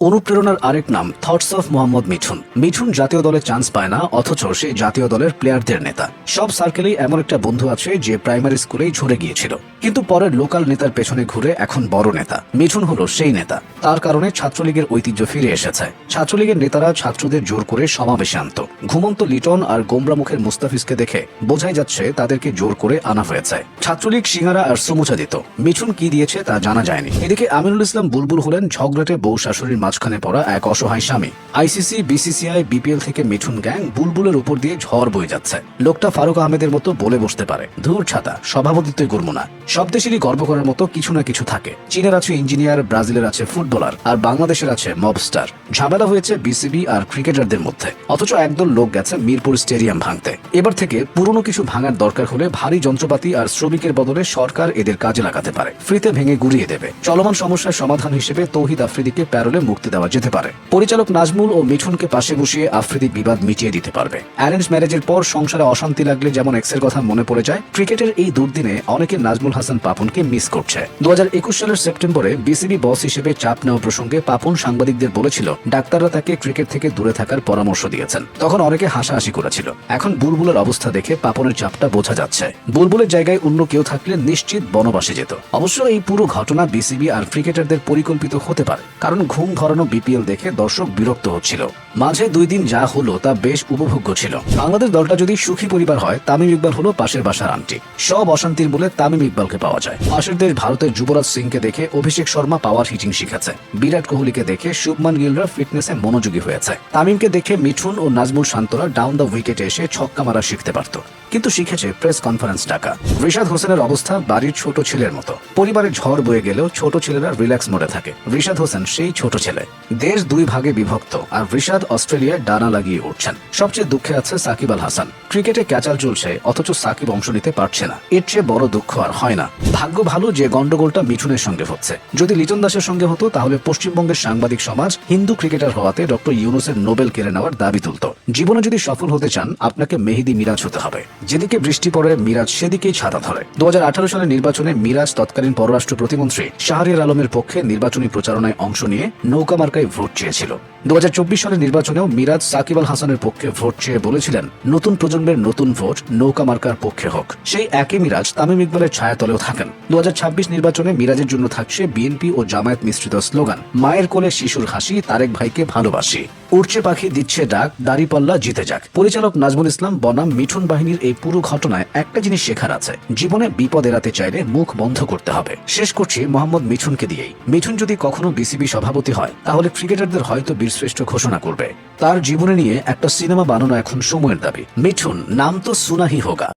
অনুপ্রেরণার আরেক নাম থটস অফ মোহাম্মদ মিঠুন মিঠুন জাতীয় দলে চান্স পায় না, অথচ সে জাতীয় দলের প্লেয়ারদের নেতা। সব সার্কেলেই এমন একটা বন্ধু আছে যে প্রাইমারি স্কুলেই ঝরে গিয়েছিল। কিন্তু পরের লোকাল নেতার পেছনে ঘুরে এখন বড় নেতা। মিঠুন হলো সেই নেতা। তার কারণে ছাত্রলীগের ঐতিহ্য ফিরে এসেছে। ছাত্রলীগের নেতারা ছাত্রদের জোর করে সমাবেশে আনত। ঘুমন্ত লিটন আর গোমরামুখের মুস্তাফিজকে দেখে বোঝাই যাচ্ছে তাদেরকে জোর করে আনা হয়েছে। ছাত্রলীগ সিঙ্গারা আর সমুচা দিত। মিঠুন কি দিয়েছে তা জানা যায়নি। এদিকে আমিনুল ইসলাম বুলবুল হলেন ঝগড়াটে বউ শাশুড়ির মাঝখানে পড়া এক অসহায় স্বামী। আইসিসি, বিসিসিআই, বিপিএল থেকে মিঠুন গ্যাং বুলবুলের উপর দিয়ে ঝড় বয়ে যাচ্ছে। লোকটা ফারুক আহমেদের মতো বলে বসতে পারে। ধূর ছাতা সভাপতিত্বই গুরমু না সব দেশেরই গর্ব করার মতো কিছু না কিছু থাকে। চীনের আছে ইঞ্জিনিয়ার, ব্রাজিলের আছে ফুটবলার, আর বাংলাদেশের আছে মবস্টার ঝামেলা হয়েছে বিসিবি আর ক্রিকেটারদের মধ্যে। অথচ একদল লোক গেছে মিরপুর স্টেডিয়াম ভাঙতে। এবার থেকে পুরনো কিছু ভাঙার দরকার হলে ভারী যন্ত্রপাতি আর শ্রমিকের বদলে সরকার এদের কাজে লাগাতে পারে। ফ্রিতে ভেঙে গুড়িয়ে দেবে। চলমান সমস্যার সমাধান হিসেবে তৌহিদ আফ্রিদিকে প্যারোলে মুক্তি দেওয়া যেতে পারে। পরিচালক নাজমুল ও মিঠুনকে পাশে বসিয়ে আফ্রিদি বিবাদ মিটিয়ে দিতে পারবে। অ্যারেঞ্জ ম্যারেজের পর সংসারে অশান্তি লাগলে যেমন এক্সের কথা মনে পড়ে যায়, ক্রিকেটের এই দুর্দিনে অনেকে নাজমুল হাসান পাপনকে মিস করছে। দু সালের সেপ্টেম্বরে বিসিবি বস হিসেবে চাপ নেওয়া প্রসঙ্গে পাপন সাংবাদিকদের বলেছিল, ডাক্তাররা তাকে ক্রিকেট থেকে দূরে থাকার পরামর্শ দিয়েছেন। তখন অনেকে হাসাহাসি করেছিল। এখন বুলবুলের অবস্থা দেখে পাপনের চাপটা বোঝা যাচ্ছে। বুলবুলের জায়গায় অন্য কেউ থাকলে নিশ্চিত বনবাসে যেত। অবশ্য এই পুরো ঘটনা বিসিবি আর ক্রিকেটারদের পরিকল্পিত হতে পারে, কারণ ঘুম ধরানো বিপিএল দেখে দর্শক বিরক্ত হচ্ছিল। মাঝে দুই দিন যা হলো তা বেশ উপভোগ্য ছিল। বাংলাদেশ দলটা যদি সুখী পরিবার হয়, তামিম ইকবাল হলো পাশের বাসার আন্টি। সব অশান্তির বলে তামিম ইকবালকে পাওয়া যায়। পাশের দেশ ভারতের যুবরাজ সিংকে দেখে অভিষেক শর্মা পাওয়ার হিটিং শিখেছে। বিরাট কোহলিকে দেখে শুভমান গিলরা ফিটনেসে মনোযোগী হয়েছে। তামিমকে দেখে মিঠুন ও নাজমুল শান্তরা ডাউন দ্য উইকেটে এসে ছক্কা মারা শিখতে পারত। কিন্তু শিখেছে প্রেস কনফারেন্স ডাকা। রিশাদ হোসেনের অবস্থা বাড়ির ছোট ছেলের মতো। পরিবারে ঝড় বয়ে গেলেও ছোট ছেলেরা রিল্যাক্স মোডে থাকে। রিশাদ হোসেন সেই ছোট ছেলে। দেশ দুই ভাগে বিভক্ত, আর রিশাদ অস্ট্রেলিয়ায় ডানা লাগিয়ে উঠছেন। সবচেয়ে দুঃখে আছে সাকিব আল হাসান। ক্রিকেটে ক্যাচাল চলছে, অথচ সাকিব অংশ নিতে পারছে না। এর চেয়ে বড় দুঃখ আর হয় না। ভাগ্য ভালো যে গন্ডগোলটা মিঠুনের সঙ্গে হচ্ছে। যদি লিটন দাসের সঙ্গে হতো, তাহলে পশ্চিমবঙ্গের সাংবাদিক সমাজ হিন্দু ক্রিকেটার হওয়াতে ডক্টর ইউনুসের নোবেল কেড়ে নেওয়ার দাবি তুলত। জীবনে যদি সফল হতে চান, আপনাকে মেহেদি মিরাজ হতে হবে। যেদিকে বৃষ্টি পড়ে, মিরাজ সেদিকেই ছাতা ধরে। দু হাজার আঠারো সালের নির্বাচনে মিরাজ তৎকালীন পররাষ্ট্র প্রতিমন্ত্রী শাহরিয়ার আলমের পক্ষে নির্বাচনী প্রচারণায় অংশ নিয়ে নৌকা মার্কায় ভোট চেয়েছিল। দু হাজার চব্বিশ সালের নির্বাচনেও মিরাজ সাকিব আল হাসানের পক্ষে ভোট চেয়ে বলেছিলেন, নতুন প্রজন্মের নতুন ভোট নৌকা মার্কার পক্ষে হোক। সেই একই মিরাজ তামিম ইকবালের ছায়াতলেও থাকেন। দু হাজার ছাব্বিশ নির্বাচনে মিরাজের জন্য থাকছে বিএনপি ও জামায়াত মিশ্রিত স্লোগান, মায়ের কোলে শিশুর হাসি, তারেক ভাইকে ভালোবাসি। উড়ছে পাখি দিচ্ছে ডাক, দাড়িপাল্লা জিতে যাক। পরিচালক নাজমুল ইসলাম, বনাম, মিঠুন বাহিনীর এই পুরো ঘটনায় একটা জিনিস শেখার আছে। জীবনে বিপদ এড়াতে চাইলে মুখ বন্ধ করতে হবে। শেষ করছি মোহাম্মদ মিঠুনকে দিয়েই। মিঠুন যদি কখনো বিসিবি সভাপতি হয়, তাহলে ক্রিকেটারদের হয়তো বীরশ্রেষ্ঠ ঘোষণা করবে। তার জীবনে নিয়ে একটা সিনেমা বানানো এখন সময়ের দাবি। মিঠুন, নাম তো সুনাহি হোগা।